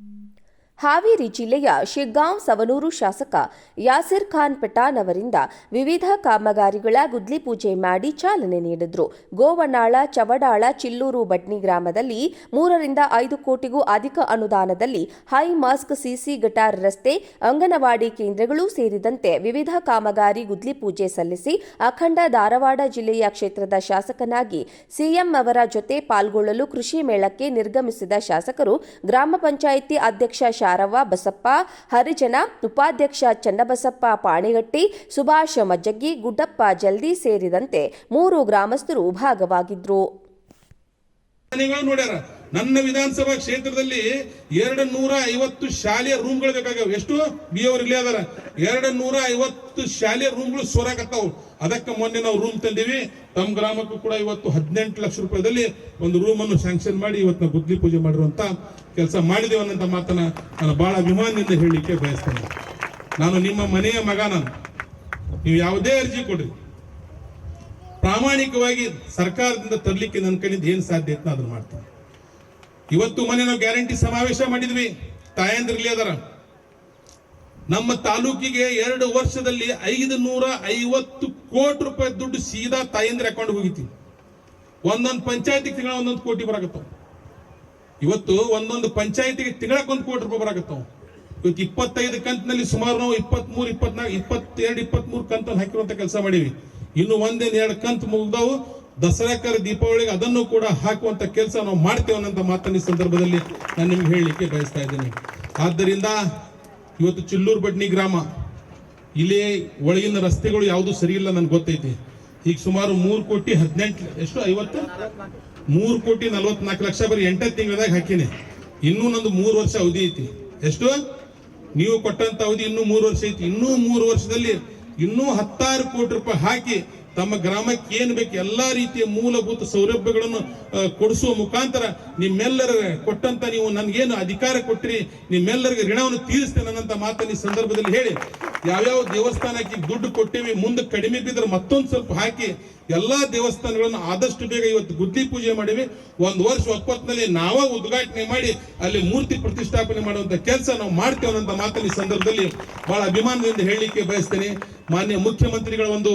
嗯 ಹಾವೇರಿ ಜಿಲ್ಲೆಯ ಶಿಗ್ಗಾಂವ್ ಸವನೂರು ಶಾಸಕ ಯಾಸಿರ್ ಖಾನ್ ಪಠಾಣ್ ಅವರಿಂದ ವಿವಿಧ ಕಾಮಗಾರಿಗಳ ಗುದ್ಲಿ ಪೂಜೆ ಮಾಡಿ ಚಾಲನೆ ನೀಡಿದ್ರು. ಗೋವನಾಳ, ಚವಡಾಳ, ಚಿಲ್ಲೂರು ಬಟ್ನಿ ಗ್ರಾಮದಲ್ಲಿ ಮೂರರಿಂದ ಐದು ಕೋಟಿಗೂ ಅಧಿಕ ಅನುದಾನದಲ್ಲಿ ಹೈ ಮಾಸ್ಕ್ ಸಿಸಿ ಗಟಾರ್ ರಸ್ತೆ, ಅಂಗನವಾಡಿ ಕೇಂದ್ರಗಳು ಸೇರಿದಂತೆ ವಿವಿಧ ಕಾಮಗಾರಿ ಗುದ್ಲಿ ಪೂಜೆ ಸಲ್ಲಿಸಿ ಅಖಂಡ ಧಾರವಾಡ ಜಿಲ್ಲೆಯ ಕ್ಷೇತ್ರದ ಶಾಸಕನಾಗಿ ಸಿಎಂ ಅವರ ಜೊತೆ ಪಾಲ್ಗೊಳ್ಳಲು ಕೃಷಿ ಮೇಳಕ್ಕೆ ನಿರ್ಗಮಿಸಿದ ಶಾಸಕರು ಗ್ರಾಮ ಪಂಚಾಯಿತಿ ಅಧ್ಯಕ್ಷ ಶಾರವ್ವ ಬಸಪ್ಪ ಹರಿಜನ ಉಪಾಧ್ಯಕ್ಷ ಚನ್ನಬಸಪ್ಪ ಪಾಣಿಗಟ್ಟಿ ಸುಭಾಷ ಮಜ್ಜಗಿ ಗುಡ್ಡಪ್ಪ ಜಲ್ದಿ ಸೇರಿದಂತೆ ಮೂರು ಗ್ರಾಮಸ್ಥರು ನೋಡ್ಯಾರ? ನನ್ನ ವಿಧಾನಸಭಾ ಕ್ಷೇತ್ರದಲ್ಲಿ ಎರಡು ನೂರ ಐವತ್ತು ಶಾಲೆಯ ರೂಮ್ಗಳು ಬೇಕಾಗ್ಯಾವ. ಎಷ್ಟು? ಬಿ ಅವ್ರು ಇಲ್ಲೇ ಅದಾರ. ಎರಡು ನೂರ ಐವತ್ತು ಶಾಲೆಯ ರೂಮ್ಗಳು ಸೋರಾಕತ್ತಾವು. ಅದಕ್ಕೆ ಮೊನ್ನೆ ನಾವು ರೂಮ್ ತಂದೀವಿ. ತಮ್ಮ ಗ್ರಾಮಕ್ಕೂ ಕೂಡ ಇವತ್ತು ಹದಿನೆಂಟು ಲಕ್ಷ ರೂಪಾಯಿದಲ್ಲಿ ಒಂದು ರೂಮ್ ಅನ್ನು ಸ್ಯಾಂಕ್ಷನ್ ಮಾಡಿ ಇವತ್ತು ಬುದ್ಧಿ ಪೂಜೆ ಮಾಡಿರುವಂತ ಕೆಲಸ ಮಾಡಿದೇವನ್ನಂತ ಮಾತನ್ನ ನಾನು ಬಹಳ ಅಭಿಮಾನದಿಂದ ಹೇಳಲಿಕ್ಕೆ ಬಯಸ್ತೇನೆ. ನಾನು ನಿಮ್ಮ ಮನೆಯ ಮಗ ನಾನು. ನೀವು ಯಾವುದೇ ಅರ್ಜಿ ಕೊಡ್ರಿ. ಪ್ರಾಮಾಣಿಕವಾಗಿ ಸರ್ಕಾರದಿಂದ ತರಲಿಕ್ಕೆ ನನ್ನ ಕೈಯಿಂದ ಏನು ಸಾಧ್ಯ ಐತೆ ಅದನ್ನು ಮಾಡ್ತೀನಿ. ಇವತ್ತು ಮನೆ ನಾವು ಗ್ಯಾರಂಟಿ ಸಮಾವೇಶ ಮಾಡಿದ್ವಿ. ತಾಯಂದ್ರಲ್ಲಿ ಅದರ. ನಮ್ಮ ತಾಲೂಕಿಗೆ ಎರಡು ವರ್ಷದಲ್ಲಿ ಐದು ನೂರ ಐವತ್ತು ಕೋಟಿ ರೂಪಾಯಿ ದುಡ್ಡು ಸೀದಾ ತಾಯಂದ್ರ ಅಕೌಂಟ್ ಹೋಗಿತಿ ಒಂದೊಂದು ಪಂಚಾಯತಿಗೆ ತಿಂಗಳ ಒಂದೊಂದು ಕೋಟಿ ಬರಾಕತ್ತಾವ. ಇವತ್ತು ಒಂದೊಂದು ಪಂಚಾಯತಿಗೆ ತಿಂಗಳಕ್ಕೆ ಒಂದು ಕೋಟಿ ರೂಪಾಯಿ ಬರಾಕತ್ತಾವ. ಇವತ್ತು ಇಪ್ಪತ್ತೈದು ಕಂತಿನಲ್ಲಿ ಸುಮಾರು ನಾವು ಇಪ್ಪತ್ಮೂರು, ಇಪ್ಪತ್ನಾಲ್ಕು, ಇಪ್ಪತ್ತೆರಡು, ಇಪ್ಪತ್ಮೂರು ಕಂತನ್ನು ಹಾಕಿರುವಂತ ಕೆಲಸ ಮಾಡೀವಿ. ಇನ್ನು ಒಂದೇನು ಎರಡು ಕಂತು ಮುಗ್ದವು ದಸರಾಕರ ದೀಪಾವಳಿಗೆ ಅದನ್ನು ಕೂಡ ಹಾಕುವಂತ ಕೆಲಸ ನಾವು ಮಾಡ್ತೇವೆ ಅನ್ನೋಂಥ ಮಾತನ್ನ ಸಂದರ್ಭದಲ್ಲಿ ನಾನು ನಿಮ್ಗೆ ಹೇಳಲಿಕ್ಕೆ ಬಯಸ್ತಾ ಇದ್ದೀನಿ. ಆದ್ದರಿಂದ ಇವತ್ತು ಚಿಲ್ಲೂರು ಬಡ್ನಿ ಗ್ರಾಮ, ಇಲ್ಲಿ ಒಳಗಿನ ರಸ್ತೆಗಳು ಯಾವುದು ಸರಿ ಇಲ್ಲ ನನ್ಗೆ ಗೊತ್ತೈತಿ. ಈಗ ಸುಮಾರು ಮೂರು ಕೋಟಿ ಹದಿನೆಂಟು ಎಷ್ಟು, ಐವತ್ತು? ಮೂರು ಕೋಟಿ ನಲವತ್ನಾಲ್ಕು ಲಕ್ಷ ಬರೀ ಎಂಟನೇ ತಿಂಗಳದಾಗ ಹಾಕಿನಿ. ಇನ್ನೂ ನಂದು ಮೂರು ವರ್ಷ ಅವಧಿ ಐತಿ. ಎಷ್ಟು? ನೀವು ಕೊಟ್ಟಂತ ಅವಧಿ ಇನ್ನೂ ಮೂರು ವರ್ಷ ಐತಿ. ಇನ್ನೂ ಮೂರು ವರ್ಷದಲ್ಲಿ ಇನ್ನೂ ಹತ್ತಾರು ಕೋಟಿ ರೂಪಾಯಿ ಹಾಕಿ ತಮ್ಮ ಗ್ರಾಮಕ್ಕೆ ಏನು ಬೇಕು ಎಲ್ಲಾ ರೀತಿಯ ಮೂಲಭೂತ ಸೌಲಭ್ಯಗಳನ್ನು ಕೊಡಿಸುವ ಮುಖಾಂತರ ನಿಮ್ಮೆಲ್ಲರ ಕೊಟ್ಟಂತ ನೀವು ನನಗೇನು ಅಧಿಕಾರ ಕೊಟ್ಟಿರಿ, ನಿಮ್ಮೆಲ್ಲರಿಗೆ ಋಣವನ್ನು ತೀರಿಸ್ತೇನೆ ಅನ್ನಂತ ಮಾತನ್ನ ಈ ಸಂದರ್ಭದಲ್ಲಿ ಹೇಳಿ. ಯಾವ್ಯಾವ ದೇವಸ್ಥಾನಕ್ಕೆ ದುಡ್ಡು ಕೊಟ್ಟಿವಿ, ಮುಂದೆ ಕಡಿಮೆ ಬಿದ್ದರೆ ಮತ್ತೊಂದು ಸ್ವಲ್ಪ ಹಾಕಿ, ಎಲ್ಲಾ ದೇವಸ್ಥಾನಗಳನ್ನು ಆದಷ್ಟು ಬೇಗ ಇವತ್ತು ಗುದ್ದಿ ಪೂಜೆ ಮಾಡಿವಿ. ಒಂದು ವರ್ಷ ಒಪ್ಪತ್ತಿನಲ್ಲಿ ನಾವ ಉದ್ಘಾಟನೆ ಮಾಡಿ, ಅಲ್ಲಿ ಮೂರ್ತಿ ಪ್ರತಿಷ್ಠಾಪನೆ ಮಾಡುವಂತ ಕೆಲಸ ನಾವು ಮಾಡ್ತೇವೆ ಅನ್ನೋ ಮಾತನ್ನ ಸಂದರ್ಭದಲ್ಲಿ ಬಹಳ ಅಭಿಮಾನದಿಂದ ಹೇಳಲಿಕ್ಕೆ ಬಯಸ್ತೇನೆ. ಮಾನ್ಯ ಮುಖ್ಯಮಂತ್ರಿಗಳ ಒಂದು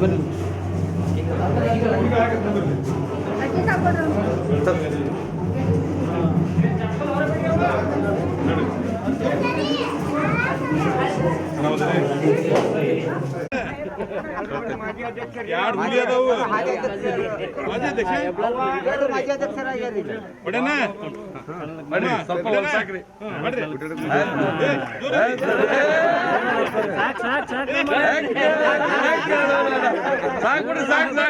ಬರ್ರಿ ಎರಡು ಹುಲಿ ಅದಾವು ಮಾಜಿ ಅಧ್ಯಕ್ಷ ಮಾಜಿ ಅಧ್ಯಕ್ಷರಾಗ್ಯಾರ ಸ್ವಲ್ಪ ಸಾಕ್ರಿ ಮಾಡ್ರಿ ಏ, ಜೋರ್ ಹೊಡಿ. ಸಾಕ್ ಸಾಕ್ ಸಾಕ್ ಸಾಕ್ ಬಿಡ್ರಿ ಸಾಕ್ ಸಾಕ್